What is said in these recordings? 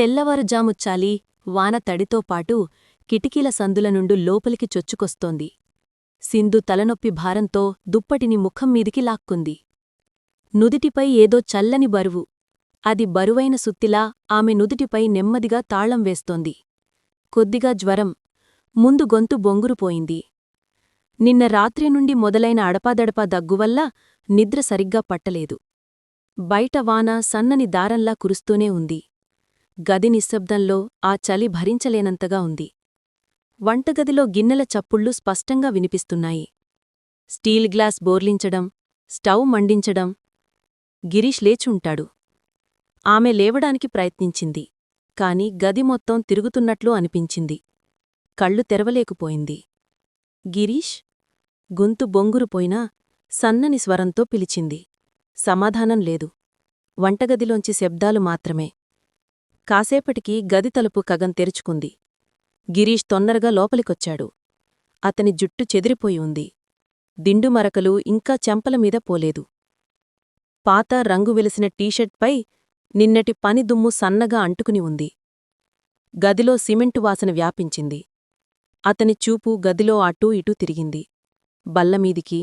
తెల్లవారుజాముచ్చాలి. వాన తడితో పాటు కిటికీల సందుల నుండు లోపలికి చొచ్చుకొస్తోంది. సింధు తలనొప్పి భారంతో దుప్పటిని ముఖం మీదికి లాక్కుంది. నుదిటిపై ఏదో చల్లని బరువు. అది బరువైన సుత్తిలా ఆమె నుదిటిపై నెమ్మదిగా తాళం వేస్తోంది. కొద్దిగా జ్వరం. ముందు గొంతు బొంగురుపోయింది. నిన్న రాత్రి నుండి మొదలైన అడపాదడపా దగ్గువల్ల నిద్ర సరిగ్గా పట్టలేదు. బయట వాన సన్నని దారంలా కురుస్తూనే ఉంది. గది నిశ్శబ్దంలో ఆ చలి భరించలేనంతగా ఉంది. వంటగదిలో గిన్నెల చప్పుళ్ళు స్పష్టంగా వినిపిస్తున్నాయి. స్టీల్ గ్లాస్ బోర్లించడం స్టవ్ మండించడం. గిరీష్ లేచుంటాడు. ఆమె లేవడానికి ప్రయత్నించింది. కాని గది మొత్తం తిరుగుతున్నట్లు అనిపించింది. కళ్ళు తెరవలేకపోయింది. గిరీష్ గొంతు బొంగురుపోయినా సన్నని స్వరంతో పిలిచింది. సమాధానం లేదు. వంటగదిలోంచి శబ్దాలు మాత్రమే. కాసేపటికి గది తలుపు కగం తెరుచుకుంది. గిరీష్ తొందరగా లోపలికొచ్చాడు. అతని జుట్టు చెదిరిపోయి ఉంది. దిండుమరకలు ఇంకా చెంపలమీద పోలేదు. పాత రంగు వెలిసిన టీషర్ట్పై నిన్నటి పని దుమ్ము సన్నగా అంటుకుని ఉంది. గదిలో సిమెంటు వాసన వ్యాపించింది. అతని చూపు గదిలో అటూ ఇటూ తిరిగింది. బల్లమీదికి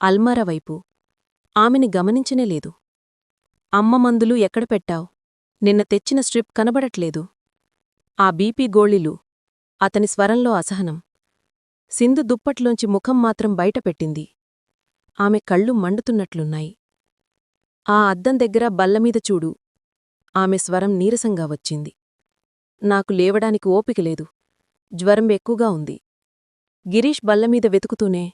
అల్మారా వైపు. ఆమెని గమనించనేలేదు అమ్మ మందులు ఎక్కడ పెట్టావు? నిన్న తెచ్చిన స్ట్రిప్ కనబడట్లేదు. ఆ బీపీ గోళీలు అతని స్వరంలో అసహనం. సింధు దుప్పట్లోంచి ముఖం మాత్రం బయటపెట్టింది ఆమె కళ్ళు మండుతున్నట్లున్నాయి. ఆ అద్దం దగ్గర బల్లమీద చూడు. ఆమె స్వరం నీరసంగా వచ్చింది. నాకు లేవడానికి ఓపికలేదు జ్వరం ఎక్కువగా ఉంది. గిరీష్ బల్లమీద వెతుకుతూనే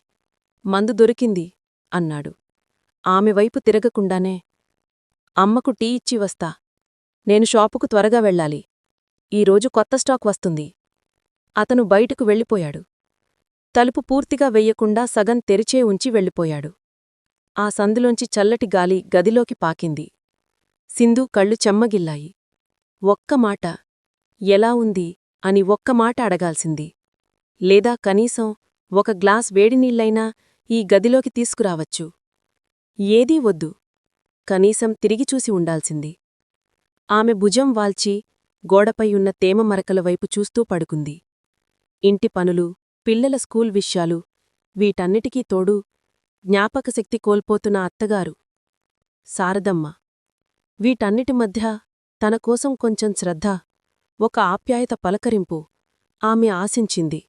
మందు దొరికింది అన్నాడు. ఆమె వైపు తిరగకుండానే అమ్మకు టీ ఇచ్చి వస్తా. నేను షాపుకు త్వరగా వెళ్ళాలి. ఈరోజు కొత్త స్టాక్ వస్తుంది. అతను బయటకు వెళ్ళిపోయాడు. తలుపు పూర్తిగా వెయ్యకుండా సగం తెరిచే ఉంచి వెళ్ళిపోయాడు. ఆ సందులోంచి చల్లటి గాలి గదిలోకి పాకింది. సింధు కళ్ళు చెమ్మగిల్లాయి. ఒక్క మాట ఎలా ఉంది? అని ఒక్క మాట అడగాల్సింది. లేదా కనీసం ఒక గ్లాస్ వేడినీళ్ళైనా ఈ గదిలోకి తీసుకురావచ్చు. ఏదీ వద్దు. కనీసం తిరిగి చూసి ఉండాల్సింది. ఆమె భుజం వాల్చి గోడపై ఉన్న తేమ మరకల వైపు చూస్తూ పడుకుంది. ఇంటి పనులు పిల్లల స్కూల్ విషయాలు వీటన్నిటికీ తోడు జ్ఞాపకశక్తి కోల్పోతున్న అత్తగారు. శారదమ్మ వీటన్నిటి మధ్య తన కోసం కొంచెం శ్రద్ధ ఒక ఆప్యాయత పలకరింపు ఆమె ఆశించింది.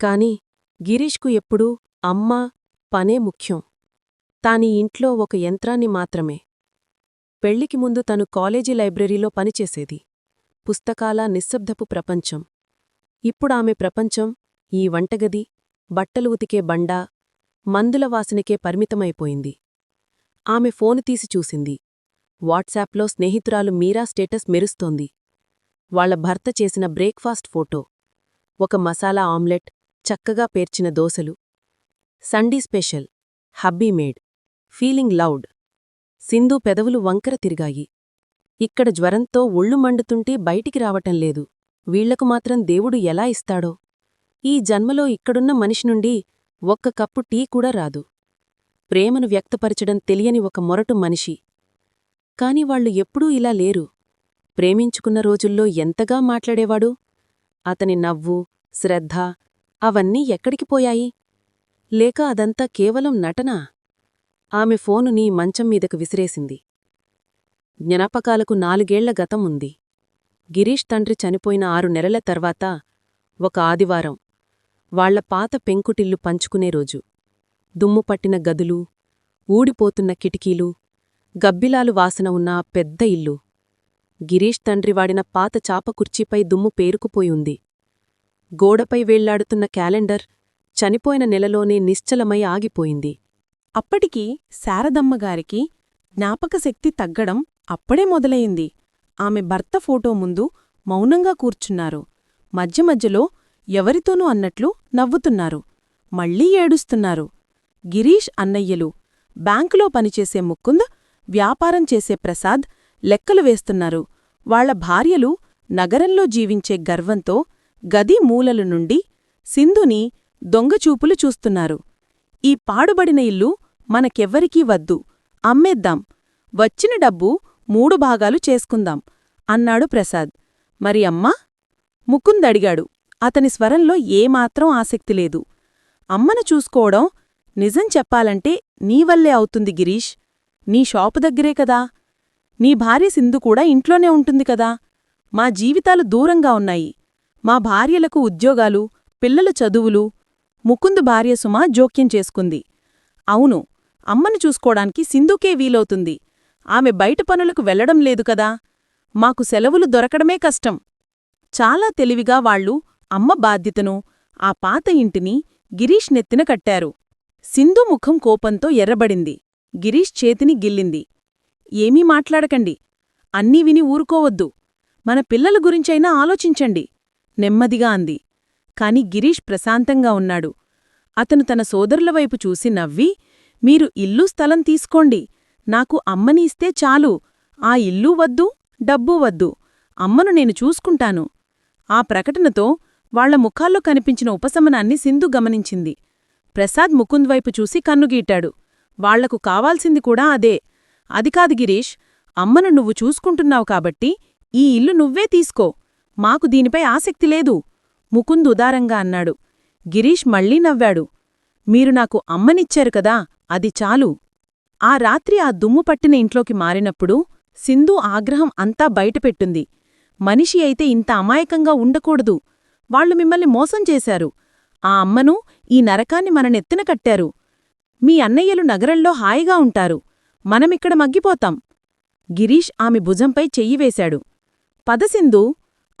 కాని గిరీష్కు ఎప్పుడూ అమ్మా పనే ముఖ్యం. తానీ ఇంట్లో ఒక యంత్రాన్ని మాత్రమే. పెళ్ళికి ముందు తను కాలేజీ లైబ్రరీలో పనిచేసేది. పుస్తకాల నిశ్శబ్దపు ప్రపంచం. ఇప్పుడామె ప్రపంచం ఈ వంటగది బట్టలు ఉతికే బండా మందుల వాసనకే పరిమితమైపోయింది. ఆమె ఫోను తీసి చూసింది. వాట్సాప్లో స్నేహితురాలు మీరా స్టేటస్ మెరుస్తోంది. వాళ్ళ భర్త చేసిన బ్రేక్ఫాస్ట్ ఫోటో. ఒక మసాలా ఆమ్లెట్ చక్కగా పేర్చిన దోసలు Sunday special. Hubby made. Feeling loud. Sindhu పెదవులు వంకర తిరిగాయి. ఇక్కడ జ్వరంతో ఒళ్ళు మండుతుంటే బయటికి రావటం లేదు. వీళ్ళకు మాత్రం దేవుడు ఎలా ఇస్తాడో. ఈ జన్మలో ఇక్కడున్న మనిషి నుండి ఒక్క కప్పు టీ కూడా రాదు. ప్రేమను వ్యక్తపరచడం తెలియని ఒక మొరటు మనిషి. కాని వాళ్ళు ఎప్పుడూ ఇలా లేరు. ప్రేమించుకున్న రోజుల్లో ఎంతగా మాట్లాడేవాడు? అతని నవ్వు శ్రద్ధ అవన్నీ ఎక్కడికి పోయాయి? లేక అదంతా కేవలం నటనా? ఆమె ఫోనుని మంచం మీదకు విసిరేసింది. జ్ఞాపకాలకు నాలుగేళ్ళ గతం ఉంది. గిరీష్ తండ్రి చనిపోయిన ఆరు నెలల తర్వాత ఒక ఆదివారం వాళ్ళ పాత పెంకుటిల్లు పంచుకునే రోజు. దుమ్ముపట్టిన గదులు ఊడిపోతున్న కిటికీలు గబ్బిలాలు వాసన ఉన్న పెద్ద ఇల్లు. గిరీష్ తండ్రి వాడిన పాత చాప కుర్చీపై దుమ్ము పేరుకుపోయుంది గోడపై వేళ్ళాడుతున్న క్యాలెండర్ చనిపోయిన నెలలోనే నిశ్చలమై ఆగిపోయింది. అప్పటికి శారదమ్మగారికి జ్ఞాపకశక్తి తగ్గడం అప్పుడే మొదలయింది ఆమె భర్త ఫోటో ముందు మౌనంగా కూర్చున్నారు. మధ్య మధ్యలో ఎవరితోనూ అన్నట్లు నవ్వుతున్నారు. మళ్ళీ ఏడుస్తున్నారు. గిరీష్ అన్నయ్యలు బ్యాంకులో పనిచేసే ముకుంద్ వ్యాపారం చేసే ప్రసాద్ లెక్కలు వేస్తున్నారు. వాళ్ళ భార్యలు నగరంలో జీవించే గర్వంతో గది మూలల నుండి సింధుని దొంగచూపులు చూస్తున్నారు. ఈ పాడుబడిన ఇల్లు మనకెవ్వరికీ వద్దు. అమ్మేద్దాం. వచ్చిన డబ్బు మూడు భాగాలు చేసుకుందాం అన్నాడు ప్రసాద్. మరి అమ్మా? ముకుందడిగాడు. అతని స్వరంలో ఏమాత్రం ఆసక్తి లేదు. అమ్మను చూసుకోవడం నిజం చెప్పాలంటే నీవల్లే అవుతుంది గిరీష్. నీ షాపు దగ్గరే కదా. నీ భార్య సింధు కూడా ఇంట్లోనే ఉంటుంది కదా. మా జీవితాలు దూరంగా ఉన్నాయి. మా భార్యలకు ఉద్యోగాలు పిల్లల చదువులు ముకుందు భార్య సుమ జోక్యం చేసుకుంది. అవును అమ్మను చూసుకోడానికి సింధుకే వీలవుతుంది. ఆమె బయట పనులకు వెళ్ళడం లేదు కదా. మాకు సెలవులు దొరకడమే కష్టం. చాలా తెలివిగా వాళ్ళు అమ్మ బాధ్యతను ఆ పాత ఇంటిని గిరీష్ నెత్తిన కట్టారు. సింధు ముఖం కోపంతో ఎర్రబడింది. గిరీష్ చేతిని గిల్లింది. ఏమీ మాట్లాడకండి. అన్నీ విని ఊరుకోవద్దు. మన పిల్లల గురించైనా ఆలోచించండి. నెమ్మదిగా అంది. కాని గిరీష్ ప్రశాంతంగా ఉన్నాడు. అతను తన సోదరుల వైపు చూసి నవ్వి మీరు ఇల్లు స్థలం తీసుకోండి. నాకు అమ్మని ఇస్తే చాలు. ఆ ఇల్లు వద్దు డబ్బూ వద్దు. అమ్మను నేను చూసుకుంటాను. ఆ ప్రకటనతో వాళ్ళ ముఖాల్లో కనిపించిన ఉపశమనాన్ని సింధు గమనించింది. ప్రసాద్ ముకుంద్ వైపు చూసి కన్నుగీటాడు. వాళ్ళకు కావాల్సింది కూడా అదే. అదికాదు గిరీష్ అమ్మను నువ్వు చూసుకుంటున్నావు కాబట్టి ఈ ఇల్లు నువ్వే తీసుకో. మాకు దీనిపై ఆసక్తి లేదు. ముకుంద్ ఉదారంగా అన్నాడు. గిరీష్ మళ్ళీ నవ్వాడు. మీరు నాకు అమ్మనిచ్చారు కదా అది చాలు. ఆ రాత్రి ఆ దుమ్ము పట్టిన ఇంట్లోకి మారినప్పుడు సింధు ఆగ్రహం అంతా బయటపెట్టింది. మనిషి అయితే ఇంత అమాయకంగా ఉండకూడదు. వాళ్ళు మిమ్మల్ని మోసం చేశారు. ఆ అమ్మను ఈ నరకాన్ని మన నెత్తిన కట్టారు. మీ అన్నయ్యలు నగరంలో హాయిగా ఉంటారు. మనమిక్కడ మగ్గిపోతాం. గిరీష్ ఆమె భుజంపై చెయ్యివేశాడు పదసింధు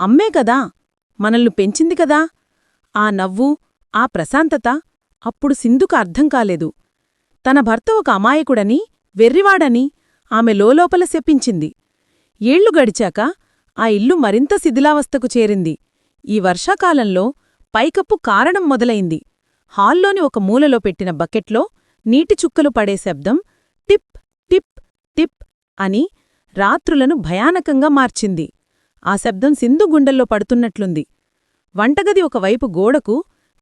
అమ్మే కదా మనల్ని పెంచింది కదా. ఆ నవ్వు ఆ ప్రశాంతత అప్పుడు సింధుకు అర్థం కాలేదు. తన భర్త ఒక అమాయకుడని వెర్రివాడని ఆమె లోలోపల శపించింది. ఏళ్ళు గడిచాక ఆ ఇల్లు మరింత శిథిలావస్థకు చేరింది. ఈ వర్షాకాలంలో పైకప్పు కారణం మొదలైంది. హాల్లోని ఒక మూలలో పెట్టిన బకెట్లో నీటి చుక్కలు పడే శబ్దం టిప్ టిప్ టిప్ అని రాత్రులను భయానకంగా మార్చింది. ఆ శబ్దం సింధు గుండెల్లో పడుతున్నట్లుంది. వంటగది ఒకవైపు గోడకు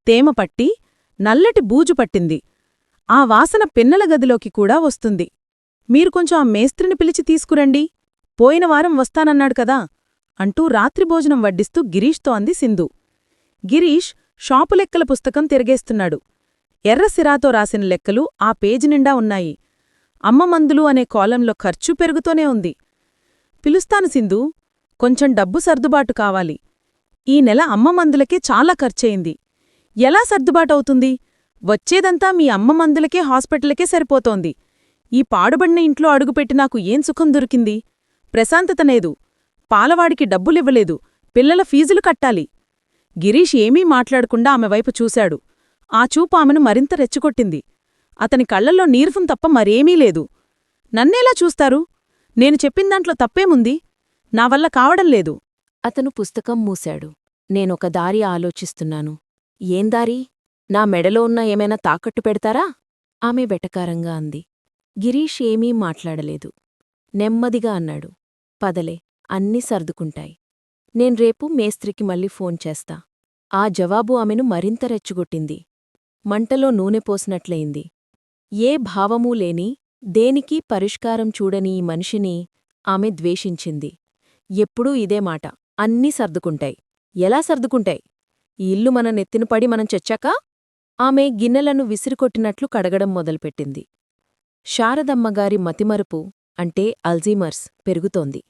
తేమ పట్టి నల్లటి బూజు పట్టింది. ఆ వాసన పిన్నల గదిలోకి కూడా వస్తుంది. మీరు కొంచెం ఆ మేస్త్రిని పిలిచి తీసుకురండి. పోయిన వారం వస్తానన్నాడు కదా అంటూ రాత్రి భోజనం వడ్డిస్తూ గిరీష్తో అంది సింధు. గిరీష్ షాపు లెక్కల పుస్తకం తిరగేస్తున్నాడు. ఎర్ర సిరాతో రాసిన లెక్కలు ఆ పేజీ నిండా ఉన్నాయి. అమ్మ మందులు అనే కాలంలో ఖర్చు పెరుగుతూనే ఉంది. పిలుస్తాను సింధు కొంచెం డబ్బు సర్దుబాటు కావాలి. ఈ నెల అమ్మ మందులకే చాలా ఖర్చయింది. ఎలా సర్దుబాటవుతుంది? వచ్చేదంతా మీ అమ్మ మందులకే హాస్పిటల్కే సరిపోతోంది. ఈ పాడుబడిన ఇంట్లో అడుగుపెట్టి నాకు ఏం సుఖం దొరికింది? ప్రశాంతతనేదు పాలవాడికి డబ్బులివ్వలేదు. పిల్లల ఫీజులు కట్టాలి. గిరీష్ ఏమీ మాట్లాడకుండా ఆమె వైపు చూశాడు. ఆ చూపు ఆమెను మరింత రెచ్చగొట్టింది. అతని కళ్ళల్లో నీర్ఫం తప్ప మరేమీ లేదు. నన్నేలా చూస్తారు? నేను చెప్పిందాంట్లో తప్పేముంది? నా వల్ల కావడం లేదు. అతను పుస్తకం మూశాడు. నేనొక దారి ఆలోచిస్తున్నాను. ఏందారి నా మెడలో ఉన్న ఏమైనా తాకట్టు పెడతారా? ఆమె వెటకారంగా అంది. గిరీష్ ఏమీ మాట్లాడలేదు. నెమ్మదిగా అన్నాడు. పదలే అన్నీ సర్దుకుంటాయి. నేను రేపు మేస్త్రికి మళ్ళీ ఫోన్ చేస్తా. ఆ జవాబు ఆమెను మరింత రెచ్చుగొట్టింది. మంటలో నూనె పోసినట్లయింది. ఏ భావమూ లేని దేనికీ పరిష్కారం చూడని ఈ మనిషిని ఆమె ద్వేషించింది. ఎప్పుడూ ఇదే మాట. అన్నీ సర్దుకుంటాయి. ఎలా సర్దుకుంటాయి? ఈ ఇల్లు మన నెత్తిన పడి మనం చచ్చాక ఆమె గిన్నెలను విసిరికొట్టినట్లు కడగడం మొదలుపెట్టింది. శారదమ్మగారి మతిమరుపు అంటే అల్జీమర్స్ పెరుగుతోంది.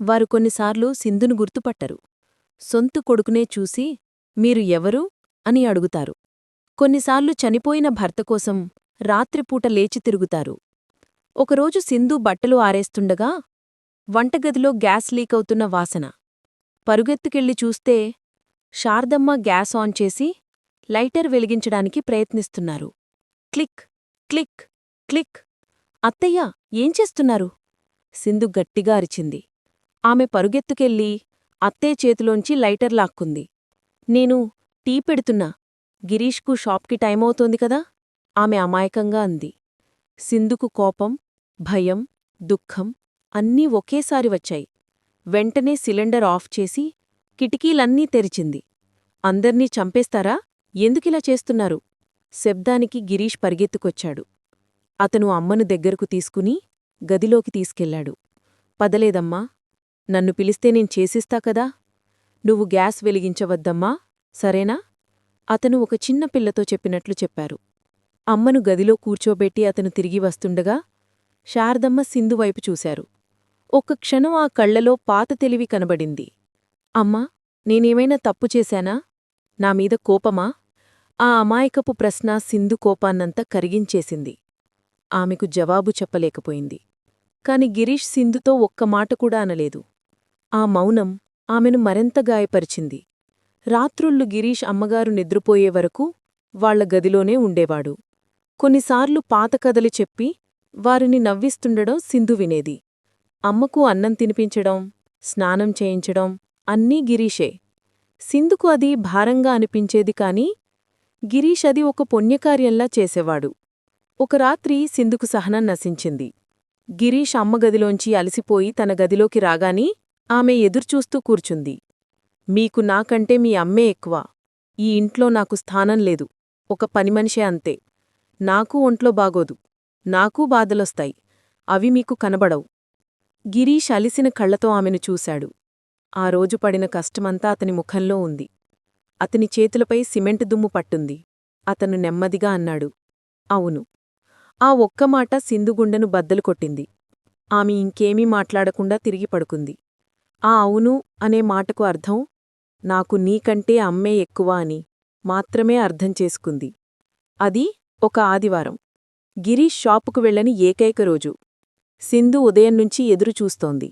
వారు కొన్నిసార్లు సింధును గుర్తుపట్టరు. సొంతు కొడుకునే చూసి మీరు ఎవరు? అని అడుగుతారు. కొన్నిసార్లు చనిపోయిన భర్త కోసం రాత్రిపూట లేచి తిరుగుతారు. ఒకరోజు సింధు బట్టలు ఆరేస్తుండగా వంటగదిలో గ్యాస్ లీకవుతున్న వాసన. పరుగెత్తుకెళ్ళి చూస్తే శారదమ్మ గ్యాస్ ఆన్ చేసి లైటర్ వెలిగించడానికి ప్రయత్నిస్తున్నారు. Click click click. అత్తయ్య ఏం చేస్తున్నారు? సింధు గట్టిగా అరిచింది. ఆమె పరుగెత్తుకెళ్ళి అత్తే చేతిలోంచి లైటర్ లాక్కుంది. నేను టీ పెడుతున్నా. గిరీష్కు షాప్కి టైమవుతోంది కదా? ఆమె అమాయకంగా అంది. సింధుకు కోపం భయం దుఃఖం అన్నీ ఒకేసారి వచ్చాయి. వెంటనే సిలిండర్ ఆఫ్ చేసి కిటికీలన్నీ తెరిచింది. అందర్నీ చంపేస్తారా? ఎందుకిలా చేస్తున్నారు? శబ్దానికి గిరీష్ పరిగెత్తుకొచ్చాడు. అతను అమ్మను దగ్గరకు తీసుకుని గదిలోకి తీసుకెళ్ళాడు పదలేదమ్మా నన్ను పిలిస్తే నేను చేసిస్తా కదా? నువ్వు గ్యాస్ వెలిగించవద్దమ్మా సరేనా? అతను ఒక చిన్న పిల్లతో చెప్పినట్లు చెప్పారు. అమ్మను గదిలో కూర్చోబెట్టి అతను తిరిగి వస్తుండగా శారదమ్మ సింధువైపు చూశారు. ఒక్క క్షణం ఆ కళ్ళలో పాత తెలివి కనబడింది. అమ్మా నేనేమైనా తప్పు చేశానా? నా మీద కోపమా? ఆ అమాయకపు ప్రశ్న సింధు కోపాన్నంతా కరిగించేసింది. ఆమెకు జవాబు చెప్పలేకపోయింది. కాని గిరీష్ సింధుతో ఒక్క మాట కూడా అనలేదు. ఆ మౌనం ఆమెను మరెంత గాయపరిచింది. రాత్రుళ్ళు గిరీష్ అమ్మగారు నిద్రపోయే వరకు వాళ్ళ గదిలోనే ఉండేవాడు. కొన్నిసార్లు పాత కథలు చెప్పి వారిని నవ్విస్తుండడం సింధు వినేది. అమ్మకు అన్నం తినిపించడం స్నానం చేయించడం అన్నీ గిరీషే. సింధుకు అది భారంగా అనిపించేది కాని గిరీష్ అది ఒక పుణ్యకార్యంలా చేసేవాడు. ఒక రాత్రి సింధుకు సహనం నశించింది. గిరీష్ అమ్మగదిలోంచి అలసిపోయి తన గదిలోకి రాగాని ఆమె ఎదుర్చూస్తూ కూర్చుంది. మీకు నాకంటే మీ అమ్మే ఎక్కువ. ఈ ఇంట్లో నాకు స్థానం లేదు. ఒక పనిమనిషే అంతే. నాకూ ఒంట్లో బాగోదు. నాకూ బాధలొస్తాయి. అవి మీకు కనబడవు. గిరీష్ అలిసిన కళ్ళతో ఆమెను చూశాడు. ఆ రోజు పడిన కష్టమంతా అతని ముఖంలో ఉంది. అతని చేతులపై సిమెంటు దుమ్ము పట్టుంది. అతను నెమ్మదిగా అన్నాడు. అవును. ఆ ఒక్క మాట సింధుగుండెను బద్దలు కొట్టింది. ఆమె ఇంకేమీ మాట్లాడకుండా తిరిగి పడుకుంది. ఆ అవును అనే మాటకు అర్థం? నాకు నీకంటే అమ్మే ఎక్కువ అని మాత్రమే అర్థం చేసుకుంది. అది ఒక ఆదివారం. గిరీష్ షాపుకు వెళ్ళని ఏకైక రోజు. సింధు ఉదయం నుంచి ఎదురుచూస్తోంది.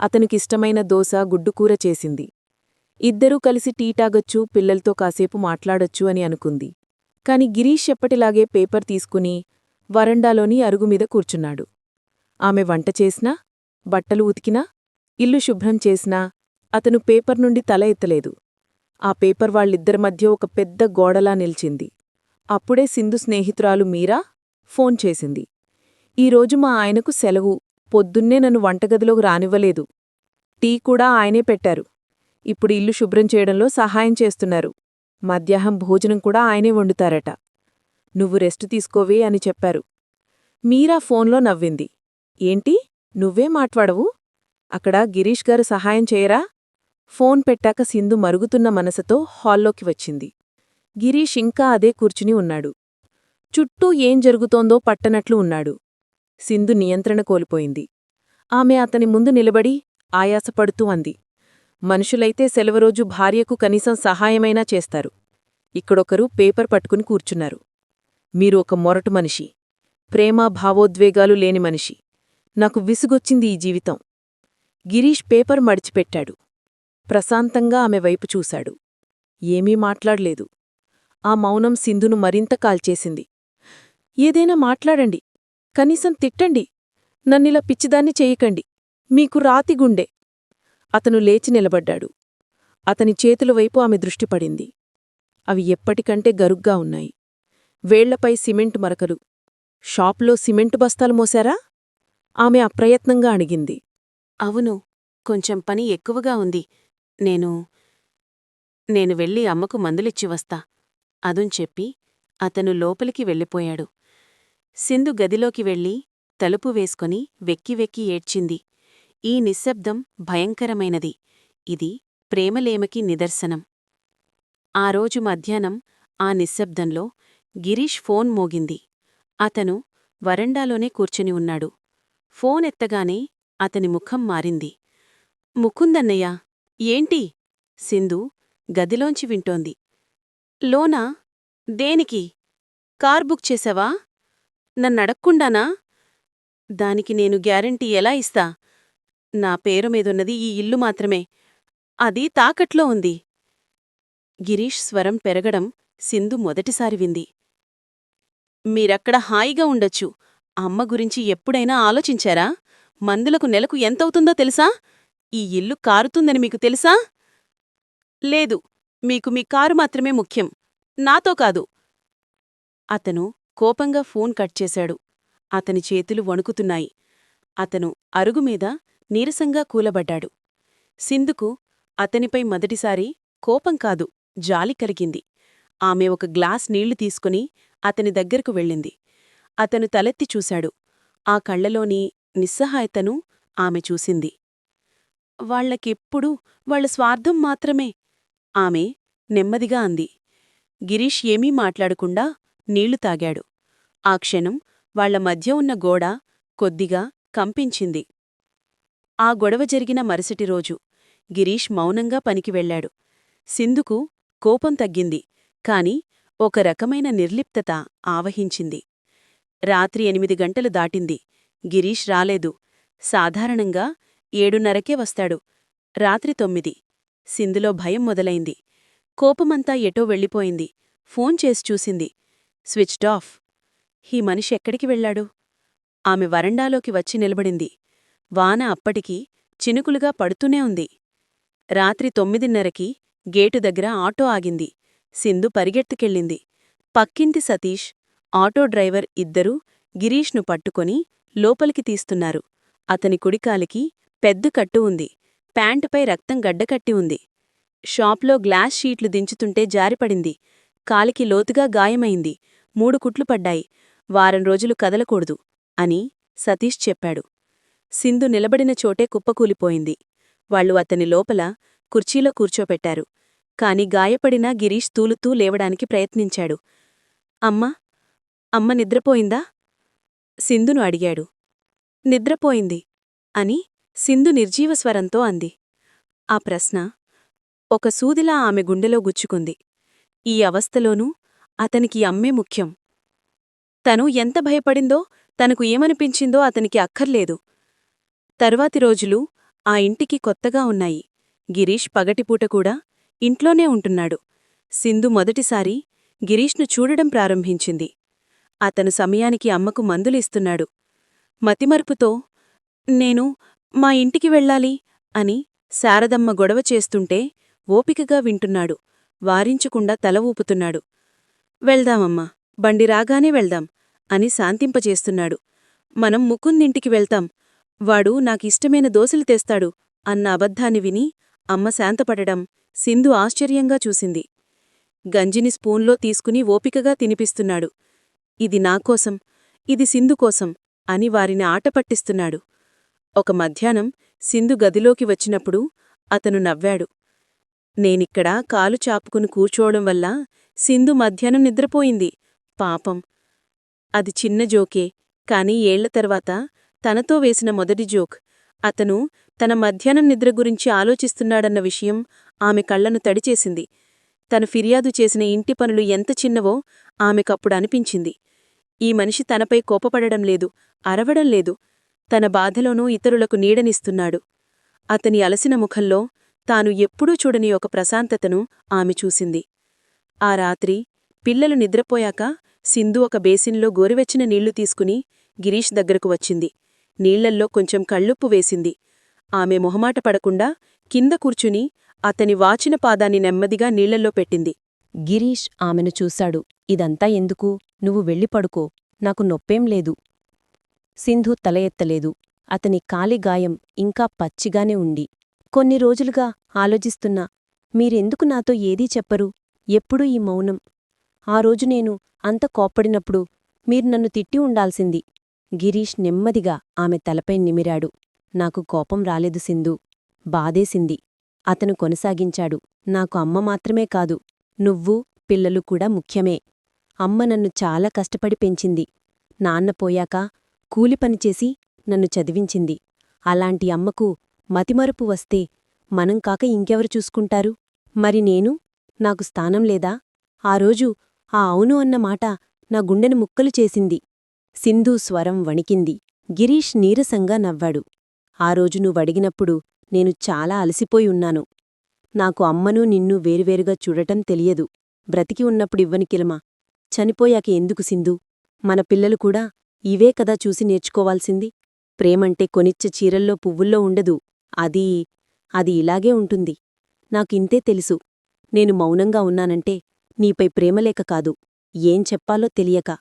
అతనికిష్టమైన దోశ గుడ్డుకూర చేసింది. ఇద్దరూ కలిసి టీటాగొచ్చు పిల్లలతో కాసేపు మాట్లాడొచ్చు అని అనుకుంది. కాని గిరీష్ ఎప్పటిలాగే పేపర్ తీసుకుని వరండాలోని అరుగుమీద కూర్చున్నాడు. ఆమె వంట చేసినా బట్టలు ఉతికినా ఇల్లు శుభ్రం చేసినా అతను పేపర్ నుండి తల ఎత్తలేదు. ఆ పేపర్ వాళ్ళిద్దరి మధ్య ఒక పెద్ద గోడలా నిల్చింది. అప్పుడే సింధు స్నేహితురాలు మీరా ఫోన్ చేసింది. ఈరోజు మా ఆయనకు సెలవు పొద్దున్నే నన్ను వంటగదిలోకి రానివ్వలేదు. టీ కూడా ఆయనే పెట్టారు. ఇప్పుడు ఇల్లు శుభ్రం చేయడంలో సహాయం చేస్తున్నారు. మధ్యాహ్నం భోజనం కూడా ఆయనే వండుతారట. నువ్వు రెస్టు తీసుకోవే అని చెప్పారు. మీరా ఫోన్లో నవ్వింది. ఏంటి? నువ్వే మాట్లాడవు? అక్కడ గిరీష్ గారు సహాయం చేయరా? ఫోన్ పెట్టాక సింధు మరుగుతున్న మనసుతో హాల్లోకి వచ్చింది. గిరీష్ ఇంకా అదే కూర్చుని ఉన్నాడు. చుట్టూ ఏం జరుగుతోందో పట్టనట్లు ఉన్నాడు. సింధు నియంత్రణ కోల్పోయింది. ఆమె అతని ముందు నిలబడి ఆయాసపడుతూ అంది. మనుషులైతే సెలవురోజు భార్యకు కనీసం సహాయమైనా చేస్తారు. ఇక్కడొకరు పేపర్ పట్టుకుని కూర్చున్నారు. మీరు ఒక మొరటు మనిషి. ప్రేమ భావోద్వేగాలు లేని మనిషి. నాకు విసుగొచ్చింది ఈ జీవితం. గిరీష్ పేపర్ మడిచిపెట్టాడు. ప్రశాంతంగా ఆమె వైపు చూశాడు. ఏమీ మాట్లాడలేదు. ఆ మౌనం సింధును మరింత కాల్చేసింది. ఏదైనా మాట్లాడండి. కనీసం తిట్టండి. నన్నిలా పిచ్చిదాన్ని చెయ్యకండి మీకు రాతిగుండె అతను లేచి నిలబడ్డాడు. అతని చేతుల వైపు ఆమె దృష్టిపడింది అవి ఎప్పటికంటే గరుగ్గా ఉన్నాయి. వేళ్ళపై సిమెంట్ మరకలు. షాప్లో సిమెంటు బస్తాలు మోశారా? ఆమె అప్రయత్నంగా అణిగింది అవును కొంచెం పని ఎక్కువగా ఉంది. నేను నేను వెళ్ళి అమ్మకు మందులిచ్చి వస్తా. అదుం చెప్పి అతను లోపలికి వెళ్ళిపోయాడు. సింధు గదిలోకి వెళ్ళి తలుపు వేసుకొని వెక్కి వెక్కి ఏడ్చింది. ఈ నిశ్శబ్దం భయంకరమైనది. ఇది ప్రేమలేమకి నిదర్శనం. ఆ రోజు మధ్యాహ్నం ఆ నిశ్శబ్దంలో గిరీష్ ఫోన్ మోగింది. అతను వరండాలోనే కూర్చుని ఉన్నాడు. ఫోన్ ఎత్తగానే అతని ముఖం మారింది. ముకుందన్నయ్య ఏంటి? సింధు గదిలోంచి వింటోంది. లోనా? దేనికి? కార్ బుక్ చేసావా? నన్నడక్కుండానా? దానికి నేను గ్యారంటీ ఎలా ఇస్తా? నా పేరు మీదున్నది ఈ ఇల్లు మాత్రమే. అది తాకట్లో ఉంది. గిరీష్ స్వరం పెరగడం సింధు మొదటిసారి వింది. మీరక్కడ హాయిగా ఉండొచ్చు. అమ్మ గురించి ఎప్పుడైనా ఆలోచించారా? మందులకు నెలకు ఎంతవుతుందో తెలుసా? ఈ ఇల్లు కారుతుందని మీకు తెలుసా? లేదు. మీకు మీ కారు మాత్రమే ముఖ్యం. నాతో కాదు. అతను కోపంగా ఫోన్ కట్ చేశాడు. అతని చేతులు వణుకుతున్నాయి. అతను అరుగుమీద నీరసంగా కూలబడ్డాడు. సింధుకు అతనిపై మొదటిసారి కోపం కాదు జాలి కలిగింది. ఆమె ఒక గ్లాస్ నీళ్ళు తీసుకుని అతని దగ్గరకు వెళ్ళింది. అతను తలెత్తి చూశాడు. ఆ కళ్ళలోని నిస్సహాయతను ఆమె చూసింది. వాళ్ళకెప్పుడూ వాళ్ళ స్వార్థం మాత్రమే? ఆమె నెమ్మదిగా అంది. గిరీష్ ఏమీ మాట్లాడకుండా నీళ్ళు తాగాడు. ఆ క్షణం వాళ్ళ మధ్య ఉన్న గోడ కొద్దిగా కంపించింది. ఆ గొడవ జరిగిన మరుసటి రోజు గిరీష్ మౌనంగా పనికి వెళ్ళాడు. సింధుకు కోపం తగ్గింది కాని ఒక రకమైన నిర్లిప్తత ఆవహించింది. రాత్రి ఎనిమిది గంటలు దాటింది. గిరీష్ రాలేదు. సాధారణంగా ఏడున్నరకే వస్తాడు. రాత్రి తొమ్మిది. సింధులో భయం మొదలైంది. కోపమంతా ఎటో వెళ్ళిపోయింది. ఫోన్ చేసి చూసింది. Switched off. ఈ మనిషి ఎక్కడికి వెళ్ళాడు? ఆమె వరండాలోకి వచ్చి నిలబడింది. వాన అప్పటికి చినుకులుగా పడుతూనే ఉంది. రాత్రి తొమ్మిదిన్నరకి గేటు దగ్గర ఆటో ఆగింది. సింధు పరిగెత్తుకెళ్ళింది. పక్కింటి సతీష్ ఆటో డ్రైవర్ ఇద్దరూ గిరీష్ను పట్టుకొని లోపలికి తీస్తున్నారు. అతని కుడికాలికి పెద్ద కట్టు ఉంది. ప్యాంటుపై రక్తం గడ్డకట్టి ఉంది. షాప్లో గ్లాస్ షీట్లు దించుతుంటే జారిపడింది. కాలికి లోతుగా గాయమైంది. మూడు కుట్లు పడ్డాయి. వారం రోజులు కదలకూడదు అని సతీష్ చెప్పాడు. సింధు నిలబడిన చోటే కుప్పకూలిపోయింది వాళ్ళు అతని లోపల కుర్చీలో కూర్చోపెట్టారు. కాని గాయపడిన గిరీష్ తూలుతూ లేవడానికి ప్రయత్నించాడు. అమ్మా అమ్మ నిద్రపోయిందా? సింధును అడిగాడు. నిద్రపోయింది అని సింధు నిర్జీవస్వరంతో అంది. ఆ ప్రశ్న ఒక సూదిలా ఆమె గుండెలో గుచ్చుకుంది. ఈ అవస్థలోనూ అతనికి అమ్మే ముఖ్యం. తను ఎంత భయపడిందో తనకు ఏమనిపించిందో అతనికి అక్కర్లేదు. తర్వాతి రోజులు ఆ ఇంటికి కొత్తగా ఉన్నాయి. గిరీష్ పగటిపూట కూడా ఇంట్లోనే ఉంటున్నాడు. సింధు మొదటిసారి గిరీష్ను చూడడం ప్రారంభించింది. అతను సమయానికి అమ్మకు మందులిస్తున్నాడు మతిమరుపుతో నేను మా ఇంటికి వెళ్ళాలి అని శారదమ్మ గొడవ చేస్తుంటే ఓపికగా వింటున్నాడు. వారించకుండా తల ఊపుతున్నాడు. వెళ్దామమ్మా బండి రాగానే వెళ్దాం అని శాంతింపచేస్తున్నాడు మనం ముకుందింటికి వెళ్తాం. వాడు నాకిష్టమైన దోశలు తెస్తాడు అన్న అబద్ధాన్ని విని అమ్మ శాంతపడడం సింధు ఆశ్చర్యంగా చూసింది. గంజిని స్పూన్లో తీసుకుని ఓపికగా తినిపిస్తున్నాడు. ఇది నాకోసం ఇది సింధు కోసం అని వారిని ఆటపట్టిస్తున్నాడు ఒక మధ్యాహ్నం సింధు గదిలోకి వచ్చినప్పుడు అతను నవ్వాడు. నేనిక్కడ కాలు చాపుకుని కూర్చోవడం వల్ల సింధు మధ్యాహ్నం నిద్రపోయింది. పాపం. అది చిన్న జోకే. కాని ఏళ్ళ తర్వాత తనతో వేసిన మొదటి జోక్. అతను తన మధ్యాహ్నం నిద్ర గురించి ఆలోచిస్తున్నాడన్న విషయం ఆమె కళ్ళను తడిచేసింది. తను ఫిర్యాదు చేసిన ఇంటి పనులు ఎంత చిన్నవో ఆమెకప్పుడు అనిపించింది. ఈ మనిషి తనపై కోపపడడం లేదు అరవడం లేదు. తన బాధలోనూ ఇతరులకు నీడనిస్తున్నాడు. అతని అలసిన ముఖంలో తాను ఎప్పుడూ చూడని ఒక ప్రశాంతతను ఆమె చూసింది. ఆ రాత్రి పిల్లలు నిద్రపోయాక సింధు ఒక బేసిన్లో గోరువెచ్చిన నీళ్ళు తీసుకుని గిరీష్ దగ్గరకు వచ్చింది. నీళ్ళల్లో కొంచెం కళ్ళుప్పు వేసింది. ఆమె మొహమాట పడకుండా కింద కూర్చుని అతని వాచిన పాదాన్ని నెమ్మదిగా నీళ్ళల్లో పెట్టింది. గిరీష్ ఆమెను చూశాడు. ఇదంతా ఎందుకు? నువ్వు వెళ్ళి పడుకో. నాకు నొప్పేం లేదు. సింధు తల ఎత్తలేదు. అతని కాలి గాయం ఇంకా పచ్చిగానే ఉండి కొన్ని రోజులుగా ఆలోచిస్తున్నా. మీరెందుకు నాతో ఏదీ చెప్పరు? ఎప్పుడూ ఈ మౌనం. ఆ రోజు నేను అంత కోప్పడినప్పుడు మీరు నన్ను తిట్టి ఉండాల్సింది. గిరీష్ నెమ్మదిగా ఆమె తలపై నిమిరాడు. నాకు కోపం రాలేదు సింధు. బాధేసింది. అతను కొనసాగించాడు. నాకు అమ్మ మాత్రమే కాదు నువ్వు పిల్లలు కూడా ముఖ్యమే. అమ్మ నన్ను చాలా కష్టపడి పెంచింది. నాన్న పోయాక కూలి పనిచేసి నన్ను చదివించింది. అలాంటి అమ్మకు మతిమరుపు వస్తే మనం కాక ఇంకెవరు చూసుకుంటారు? మరి నేను? నాకు స్థానం లేదా? ఆ రోజు ఆ అవును అన్న మాట నా గుండెను ముక్కలు చేసింది. సింధు స్వరం వణికింది. గిరీష్ నీరసంగా నవ్వాడు. ఆ రోజు నువ్వడిగినప్పుడు నేను చాలా అలసిపోయి ఉన్నాను. నాకు అమ్మనూ నిన్ను వేరువేరుగా చూడటం తెలియదు. బ్రతికి ఉన్నప్పుడు ఇవ్వని కిలమా? చనిపోయాక ఎందుకు సింధు? మన పిల్లలు కూడా ఇవే కదా చూసి నేర్చుకోవాల్సింది. ప్రేమంటే కొనిచ్చే చీరల్లో పువ్వుల్లో ఉండదు. అది అది ఇలాగే ఉంటుంది. నాకింతే తెలుసు. నేను మౌనంగా ఉన్నానంటే నీపై ప్రేమలేక కాదు. ఏం చెప్పాలో తెలియక.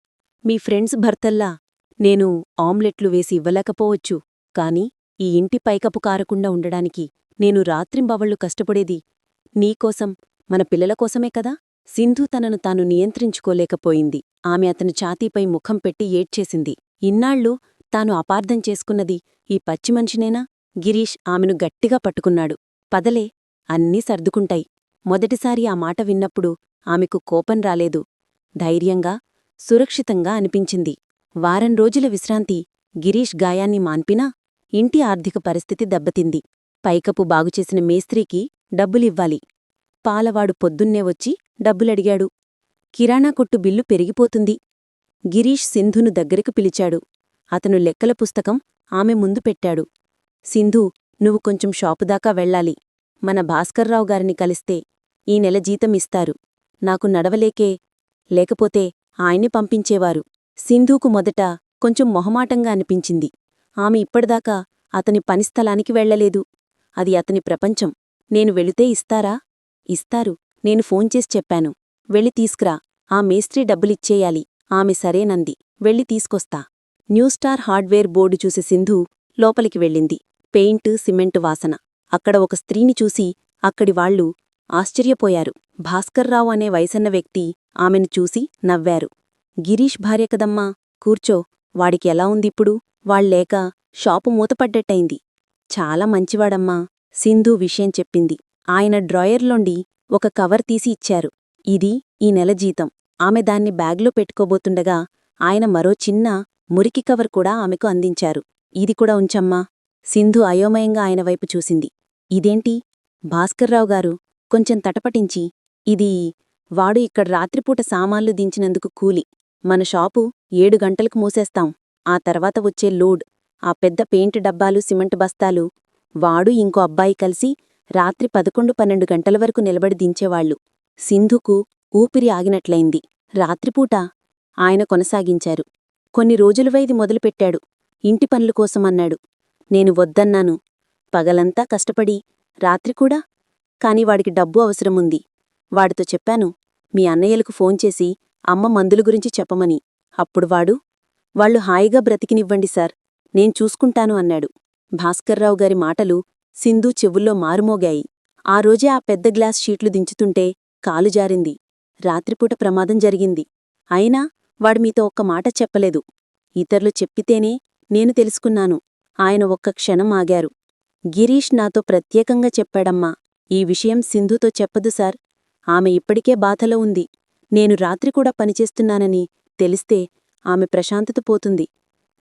మీ ఫ్రెండ్స్ భర్తల్లా నేను ఆమ్లెట్లు వేసి ఇవ్వలేకపోవచ్చు. కాని ఈ ఇంటి పైకపు కారకుండా ఉండడానికి నేను రాత్రింబవళ్ళు కష్టపడేది నీకోసం మన పిల్లల కోసమే కదా? సింధు తనను తాను నియంత్రించుకోలేకపోయింది. ఆమె అతను ఛాతీపై ముఖం పెట్టి ఏడ్చేసింది. ఇన్నాళ్ళు తాను అపార్థం చేసుకున్నది ఈ పచ్చిమనిషినేనా గిరీష్ ఆమెను గట్టిగా పట్టుకున్నాడు. పదలే అన్నీ సర్దుకుంటాయి. మొదటిసారి ఆ మాట విన్నప్పుడు ఆమెకు కోపం రాలేదు. ధైర్యంగా సురక్షితంగా అనిపించింది. వారం రోజుల విశ్రాంతి గిరీష్ గాయాన్ని మాన్పినా ఇంటి ఆర్థిక పరిస్థితి దెబ్బతింది. పైకపు బాగుచేసిన మేస్త్రీకి డబ్బులివ్వాలి. పాలవాడు పొద్దున్నే వచ్చి డబ్బులడిగాడు. కిరాణా కొట్టు బిల్లు పెరిగిపోతుంది. గిరీష్ సింధును దగ్గరకు పిలిచాడు. అతను లెక్కల పుస్తకం ఆమె ముందు పెట్టాడు. సింధు నువ్వు కొంచెం షాపుదాకా వెళ్ళాలి. మన భాస్కర్రావు గారిని కలిస్తే ఈ నెల జీతం ఇస్తారు. నాకు నడవలేకే. లేకపోతే ఆయన్ని పంపించేవారు. సింధూకు మొదట కొంచెం మొహమాటంగా అనిపించింది. ఆమె ఇప్పటిదాకా అతని పనిస్థలానికి వెళ్ళలేదు అది అతని ప్రపంచం. నేను వెళితే ఇస్తారా? ఇస్తారు. నేను ఫోన్ చేసి చెప్పాను. వెళ్ళి తీసుకురా. ఆ మేస్త్రీ డబ్బులిచ్చేయాలి ఆమె సరేనంది. వెళ్ళి తీసుకొస్తా. న్యూస్టార్ హార్డ్వేర్ బోర్డు చూసి సింధు లోపలికి వెళ్ళింది. పెయింట్ సిమెంట్ వాసన. అక్కడ ఒక స్త్రీని చూసి అక్కడి వాళ్ళు ఆశ్చర్యపోయారు. భాస్కర్రావు అనే వయసన్న వ్యక్తి ఆమెను చూసి నవ్వారు. గిరీష్ భార్య కదమ్మా కూర్చో. వాడికి ఎలా ఉందిప్పుడు? వాళ్ళేక షాపు మూతపడ్డట్టయింది. చాలా మంచివాడమ్మా సింధు విషయం చెప్పింది. ఆయన డ్రాయర్లోండి ఒక కవర్ తీసి ఇచ్చారు. ఇది ఈ నెల జీతం. ఆమె దాన్ని బ్యాగ్లో పెట్టుకోబోతుండగా ఆయన మరో చిన్న మురికి కవర్ కూడా ఆమెకు అందించారు. ఇది కూడా ఉంచమ్మా. సింధు అయోమయంగా ఆయన వైపు చూసింది. ఇదేంటి? భాస్కర్రావు గారు కొంచెం తటపటించి. ఇది వాడు ఇక్కడ రాత్రిపూట సామాన్లు దించినందుకు కూలి. మన షాపు ఏడు గంటలకు మూసేస్తాం. ఆ తర్వాత వచ్చే లోడ్ ఆ పెద్ద పెయింట్ డబ్బాలు సిమెంట్ బస్తాలు. వాడు ఇంకో అబ్బాయి కలిసి రాత్రి పదకొండు పన్నెండు గంటల వరకు నిలబడి దించేవాళ్ళు సింధుకు ఊపిరి ఆగినట్లయింది. రాత్రిపూట ఆయన కొనసాగించారు. కొన్ని రోజులువైది మొదలుపెట్టాడు. ఇంటి పనుల కోసమన్నాడు నేను వద్దన్నాను. పగలంతా కష్టపడి రాత్రికూడా కాని వాడికి డబ్బు అవసరముంది. వాడితో చెప్పాను మీ అన్నయ్యలకు ఫోన్ చేసి అమ్మ మందుల గురించి చెప్పమని. అప్పుడు వాడు వాళ్ళు హాయిగా బ్రతికినివ్వండి సార్ నేను చూసుకుంటాను అన్నాడు. భాస్కర్రావు గారి మాటలు సింధు చెవుల్లో మారుమోగాయి. ఆ రోజే ఆ పెద్ద గ్లాస్ షీట్లు దించుతుంటే కాలు జారింది. రాత్రిపూట ప్రమాదం జరిగింది. అయినా వాడు మీతో ఒక్క మాట చెప్పలేదు. ఇతరులు చెప్పితేనే నేను తెలుసుకున్నాను. ఆయన ఒక్క క్షణం ఆగారు. గిరీష్ నాతో ప్రత్యేకంగా చెప్పాడమ్మా ఈ విషయం సింధుతో చెప్పదు సార్. ఆమె ఇప్పటికే బాధలో ఉంది. నేను రాత్రి కూడా పనిచేస్తున్నానని తెలిస్తే ఆమె ప్రశాంతత పోతుంది.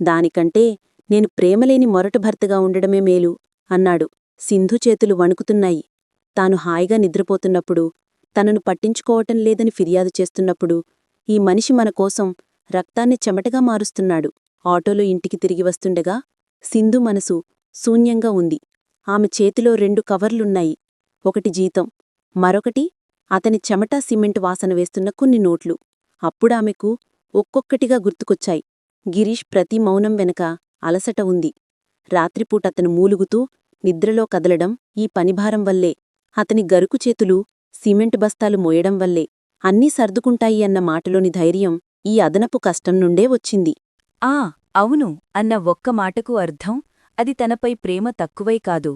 దానికంటే నేను ప్రేమలేని మొరటు భర్తగా ఉండడమే మేలు అన్నాడు. సింధు చేతులు వణుకుతున్నాయి. తాను హాయిగా నిద్రపోతున్నప్పుడు తనను పట్టించుకోవటం లేదని ఫిర్యాదు చేస్తున్నప్పుడు ఈ మనిషి మన కోసం రక్తాన్ని చెమటగా మారుస్తున్నాడు. ఆటోలో ఇంటికి తిరిగి వస్తుండగా సింధు మనసు శూన్యంగా ఉంది. ఆమె చేతిలో రెండు కవర్లున్నాయి. ఒకటి జీతం మరొకటి అతని చెమటా సిమెంట్ వాసన వేస్తున్న కొన్ని నోట్లు. అప్పుడామెకు ఒక్కొక్కటిగా గుర్తుకొచ్చాయి. గిరీష్ ప్రతి మౌనం వెనక అలసట ఉంది. రాత్రిపూట అతను మూలుగుతూ నిద్రలో కదలడం ఈ పనిభారం వల్లే అతని గరుకు చేతులు సిమెంట్ బస్తాలు మోయడం వల్లే అన్నీ సర్దుకుంటాయి అన్న మాటలోని ధైర్యం ఈ అదనపు కష్టం నుండే వచ్చింది. ఆ అవును అన్న ఒక్క మాటకు అర్థం అది తనపై ప్రేమ తక్కువై కాదు.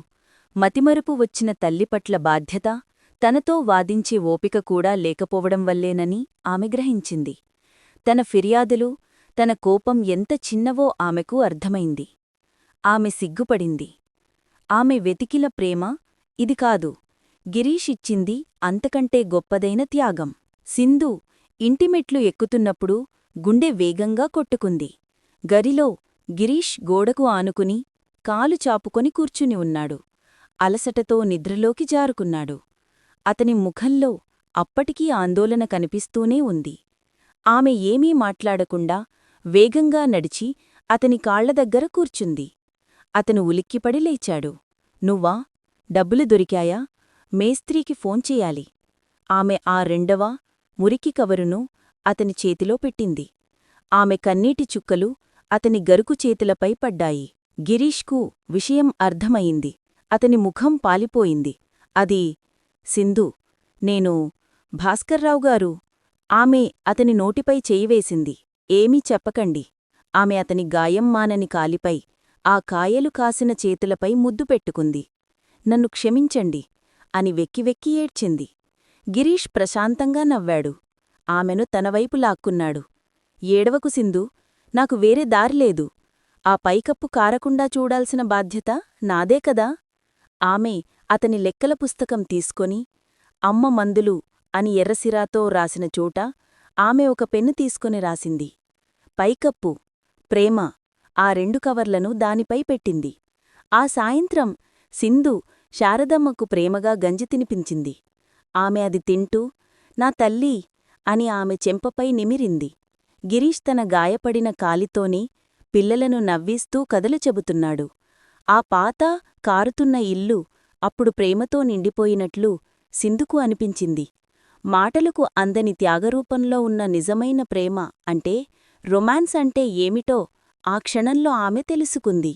మతిమరుపు వచ్చిన తల్లిపట్ల బాధ్యత తనతో వాదించే ఓపిక కూడా లేకపోవడం వల్లేనని ఆమె గ్రహించింది. తన ఫిర్యాదులు తన కోపం ఎంత చిన్నవో ఆమెకు అర్థమైంది. ఆమె సిగ్గుపడింది. ఆమె వెతికిల ప్రేమ ఇది కాదు. గిరీష్ ఇచ్చింది అంతకంటే గొప్పదైన త్యాగం. సింధు ఇంటిమెట్లు ఎక్కుతున్నప్పుడు గుండె వేగంగా కొట్టుకుంది. గరిలో గిరీష్ గోడకు ఆనుకుని కాలు చాపుకొని కూర్చుని ఉన్నాడు. అలసటతో నిద్రలోకి జారుకున్నాడు. అతని ముఖంలో అప్పటికీ ఆందోళన కనిపిస్తూనే ఉంది. ఆమె ఏమీ మాట్లాడకుండా వేగంగా నడిచి అతని కాళ్ళ దగ్గర కూర్చుంది. అతను ఉలిక్కిపడి లేచాడు. నువ్వా? డబ్బులు దొరికాయా? మేస్త్రీకి ఫోన్ చేయాలి ఆమె ఆ రెండవ మురికి కవరును అతని చేతిలో పెట్టింది. ఆమె కన్నీటి చుక్కలు అతని గరుకు చేతులపై పడ్డాయి. గిరీష్కు విషయం అర్థమయింది అతని ముఖం పాలిపోయింది. అది సింధు నేను భాస్కర్రావు గారు. ఆమె అతని నోటిపై చేయివేసింది ఏమీ చెప్పకండి. ఆమె అతని గాయం మానని కాలిపై ఆ కాయలు కాసిన చేతులపై ముద్దు పెట్టుకుంది. నన్ను క్షమించండి అని వెక్కి వెక్కి ఏడ్చింది. గిరీష్ ప్రశాంతంగా నవ్వాడు. ఆమెను తనవైపు లాక్కున్నాడు. ఏడవకు సింధు నాకు వేరే దారిలేదు ఆ పైకప్పు కారకుండా చూడాల్సిన బాధ్యత నాదే కదా? ఆమె అతని లెక్కల పుస్తకం తీసుకొని అమ్మ మందులు అని ఎర్రసిరాతో రాసిన చోట ఆమె ఒక పెన్ను తీసుకొని రాసింది. పైకప్పు ప్రేమ ఆ రెండు కవర్లను దానిపై పెట్టింది. ఆ సాయంత్రం సింధు శారదమ్మకు ప్రేమగా గంజి తినిపించింది. ఆమె అది తింటూ నా తల్లీ అని ఆమె చెంపపై నిమిరింది. గిరీష్ తన గాయపడిన కాలితోని పిల్లలను నవ్విస్తూ కథలు చెబుతున్నాడు. ఆ పాత కారుతున్న ఇల్లు అప్పుడు ప్రేమతో నిండిపోయినట్లు సింధుకు అనిపించింది. మాటలకు అందని త్యాగరూపంలో ఉన్న నిజమైన ప్రేమ అంటే రొమాన్స్ అంటే ఏమిటో ఆ క్షణంలో ఆమె తెలుసుకుంది.